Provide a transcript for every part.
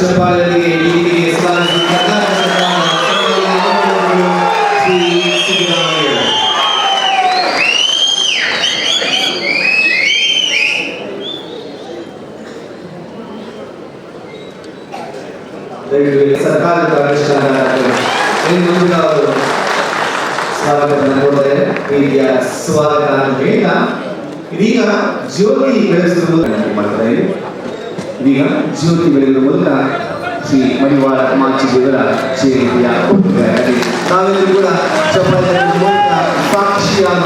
ಚಪ್ಪಾಳೆಯೊಂದಿಗೆ ಇಲ್ಲಿಗೆ ಸ್ವಾಗತಿಸಿ ಕರ್ನಾಟಕ ಸರ್ಕಾರದ ಶ್ರೀ ಸಿದ್ದರಾಮಯ್ಯ ದಯವಿಟ್ಟು ಸರ್ಕಾರದ ಅನುಷ್ಠಾನ ಇನ್ನು ಮುಂದಿನ ಅವರು ಸ್ವಾಗತವನ್ನು ನೋಡಿದರೆ ಪ್ರೀತಿಯ ಸ್ವಾಗತ ಅಂತ ಹೇಳ್ತಾ ಇದೀಗ ಜ್ಯೋತಿ ಬೆಳೆಸುವುದು ಮಾಡ್ತಾರೆ ಇದೀಗ ಜ್ಯೋತಿ ಬೆಳೆಯುವ ಮೂಲಕ ಶ್ರೀ ಮಡಿವಾಳ ಮಾಚಿದೇವರ ಹುಟ್ಟುಹಬ್ಬಕ್ಕೆ ತಾವೆಲ್ಲರೂ ಕೂಡ ಚಪ್ಪಾಳೆ ಮೂಲಕ ಸಾಕ್ಷಿಯಾದ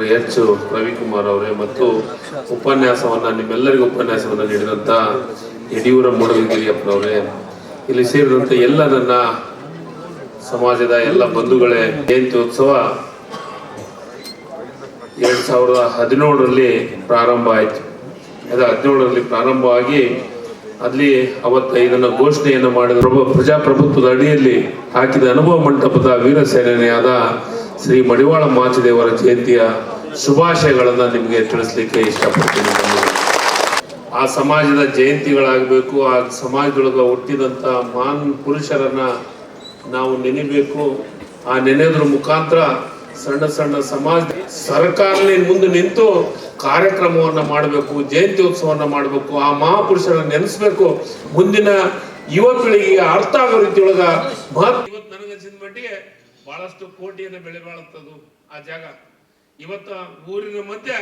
ಡಾಕ್ಟರ್ ಎಚ್ ರವಿಕುಮಾರ್ ಅವರೇ ಮತ್ತು ಉಪನ್ಯಾಸವನ್ನ, ನಿಮ್ಮೆಲ್ಲರಿಗೂ ಉಪನ್ಯಾಸವನ್ನ ನೀಡಿದಂತ ಯಡಿಯೂರ ಮೂಡಲಗಿರಿಯಪ್ಪನವರೇ ಇಲ್ಲಿ ಸೇರಿದಂತ ಎಲ್ಲ ನನ್ನ ಸಮಾಜದ ಎಲ್ಲ ಬಂಧುಗಳೇ, ಜಯಂತ್ಯೋತ್ಸವ ಎರಡ್ ಸಾವಿರದ ಹದಿನೇಳರಲ್ಲಿ ಪ್ರಾರಂಭ ಆಯಿತು. ಅದು ಹದಿನೇಳರಲ್ಲಿ ಪ್ರಾರಂಭವಾಗಿ ಅಲ್ಲಿ ಅವತ್ತ ಇದನ್ನ ಘೋಷಣೆಯನ್ನು ಮಾಡಿದ ಪ್ರಭು ಪ್ರಜಾಪ್ರಭುತ್ವದ ಅಡಿಯಲ್ಲಿ ಹಾಕಿದ ಅನುಭವ ಮಂಟಪದ ವೀರ ಸೇನಾನಿಯಾದ ಶ್ರೀ ಮಡಿವಾಳ ಮಾಚದೇವರ ಜಯಂತಿಯ ಶುಭಾಶಯಗಳನ್ನು ನಿಮಗೆ ತಿಳಿಸ್ಲಿಕ್ಕೆ ಇಷ್ಟಪಡ್ತೀನಿ. ಆ ಸಮಾಜದ ಜಯಂತಿಗಳಾಗಬೇಕು, ಆ ಸಮಾಜದೊಳಗ ಹುಟ್ಟಿದಂಥ ಮಾನ್ ಪುರುಷರನ್ನ ನಾವು ನೆನಿಬೇಕು. ಆ ನೆನೆಯೋದ್ರ ಮುಖಾಂತರ ಸಣ್ಣ ಸಣ್ಣ ಸಮಾಜ ಸರ್ಕಾರ ಮುಂದೆ ನಿಂತು ಕಾರ್ಯಕ್ರಮವನ್ನು ಮಾಡಬೇಕು ಜಯಂತ್ಯೋತ್ಸವನ್ನ ಮಾಡಬೇಕು, ಆ ಮಹಾಪುರುಷರನ್ನ ನೆನೆಸ್ಬೇಕು. ಮುಂದಿನ ಯುವ ಪೀಳಿಗೆಗೆ ಅರ್ಥ ಆಗೋ ರೀತಿಯೊಳಗ ಮಹತ್ವ ನನಗನ್ಸಿದ ಮಟ್ಟಿಗೆ ಬಹಳಷ್ಟು ಕೋಟಿಯನ್ನು ಬೆಳೆ ಬಾಳುತ್ತದು ಆ ಜಾಗ. ಇವತ್ತು ಊರಿನ ಮಧ್ಯೆ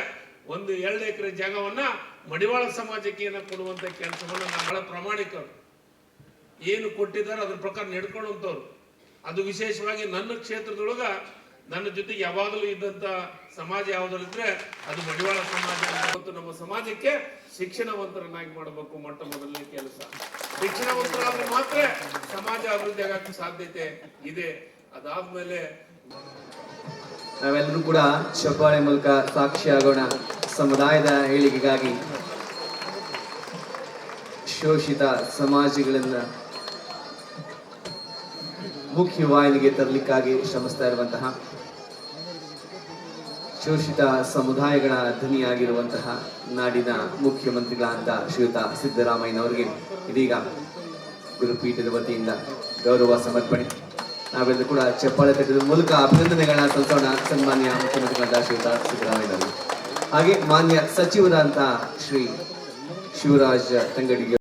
ಒಂದು ಎರಡು ಎಕರೆ ಜಾಗವನ್ನ ಮಡಿವಾಳ ಸಮಾಜಕ್ಕೆ ಏನ ಕೊಡುವಂತ ಕೆಲಸವನ್ನು ನಾವು ಬಹಳ ಪ್ರಾಮಾಣಿಕರು. ಏನು ಕೊಟ್ಟಿದ್ದಾರೆ ಅದ್ರ ಪ್ರಕಾರ ನಡ್ಕೊಳ್ಳುವಂಥವ್ರು ಅದು ವಿಶೇಷವಾಗಿ ನನ್ನ ಕ್ಷೇತ್ರದೊಳಗ ನನ್ನ ಜೊತೆ ಯಾವಾಗಲೂ ಇದ್ದಂತ ಸಮಾಜ ಯಾವ್ದಾರಿದ್ರೆ ಅದು ಮಡಿವಾಳ ಸಮಾಜ ಮತ್ತು ನಮ್ಮ ಸಮಾಜಕ್ಕೆ ಶಿಕ್ಷಣವಂತರನ್ನಾಗಿ ಮಾಡಬೇಕು ಮೊಟ್ಟ ಮೊದಲನೇ ಕೆಲಸ. ಶಿಕ್ಷಣವಂತರಾದ್ರೆ ಮಾತ್ರ ಸಮಾಜ ಅಭಿವೃದ್ಧಿ ಆಗಕ್ಕೆ ಸಾಧ್ಯತೆ ಇದೆ. ಅದಾದ್ಮೇಲೆ ನಾವೆಲ್ಲರೂ ಕೂಡ ಚಪ್ಪಾಳೆ ಮೂಲಕ ಸಾಕ್ಷಿಯಾಗೋಣ ಸಮುದಾಯದ ಏಳಿಗೆಗಾಗಿ ಶೋಷಿತ ಸಮಾಜಗಳಿಂದ ಮುಖ್ಯವಾಹಿನಿಗೆ ತರಲಿಕ್ಕಾಗಿ ಶ್ರಮಿಸ್ತಾ ಇರುವಂತಹ, ಶೋಷಿತ ಸಮುದಾಯಗಳ ಧ್ವನಿಯಾಗಿರುವಂತಹ ನಾಡಿನ ಮುಖ್ಯಮಂತ್ರಿಗಳಾದ ಶ್ರೀಯುತ ಸಿದ್ದರಾಮಯ್ಯನವರಿಗೆ ಇದೀಗ ಗುರುಪೀಠದ ವತಿಯಿಂದ ಗೌರವ ಸಮರ್ಪಣೆ. ನಾವೆಲ್ಲರೂ ಕೂಡ ಚಪ್ಪಾಳೆ ತಟ್ಟದ ಮೂಲಕ ಅಭಿನಂದನೆಗಳನ್ನ ಸಲ್ಲಿಸೋಣ. ಸನ್ಮಾನ್ಯ ಮುಖ್ಯಮಂತ್ರಿಗಳಾದ ಶ್ರೀಯುತ ಸಿದ್ದರಾಮಯ್ಯ ಹಾಗೆ ಮಾನ್ಯ ಸಚಿವರಾದಂತಹ ಶ್ರೀ ಶಿವರಾಜ್ ತಂಗಡಿಗೆ